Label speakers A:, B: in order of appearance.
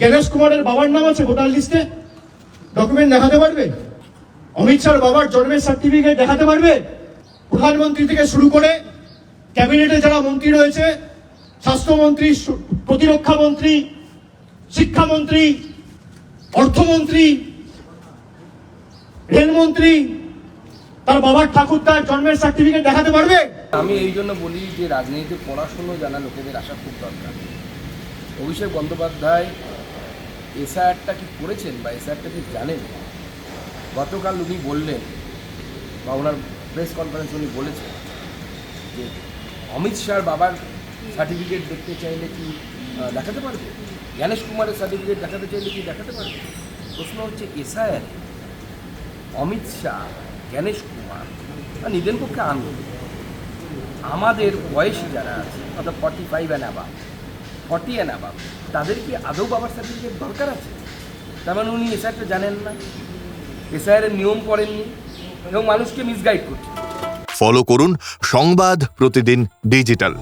A: জ্ঞানেশ কুমারের বাবার নাম আছে ভোটার লিস্টে। ডকুমেন্ট দেখাতে পারবে? অমিত শাহর বাবার জন্মের সার্টিফিকেট দেখাতে পারবে? প্রধানমন্ত্রী থেকে শুরু করে ক্যাবিনেটে যারা মন্ত্রী রয়েছে, স্বাস্থ্যমন্ত্রী প্রতিরক্ষা মন্ত্রী, শিক্ষামন্ত্রী, অর্থমন্ত্রী, রেলমন্ত্রী, তার বাবার ঠাকুরদার জন্মের সার্টিফিকেট দেখাতে পারবে?
B: আমি এই জন্য বলি যে রাজনীতিতে পড়াশুনো জানা লোকেদের আসা খুব দরকার। অভিষেক বন্দ্যোপাধ্যায় এসআইআরটা কি করেছেন বা এসআইআরটা কি জানেন? গতকাল উনি বললেন, বা ওনার প্রেস কনফারেন্স উনি বলেছেন যে অমিত শাহর বাবার সার্টিফিকেট দেখতে চাইলে কি দেখাতে পারবে? জ্ঞানেশ কুমারের সার্টিফিকেট দেখাতে চাইলে কি দেখাতে পারবে? প্রশ্ন হচ্ছে, এসআইআর অমিত শাহ, জ্ঞানেশ কুমার নিদেন পক্ষে আনন্দ আমাদের বয়সী যারা আছে, অর্থাৎ forty five and above forty and above তাদের কি আদৌ বাবার সার্টিফিকেট দরকার আছে? তার মানে উনি এসআইটা জানেন না। এসআইআর নিয়ম করেননি এবং মানুষকে মিসগাইড করছে।
C: ফলো করুন সংবাদ প্রতিদিন ডিজিটাল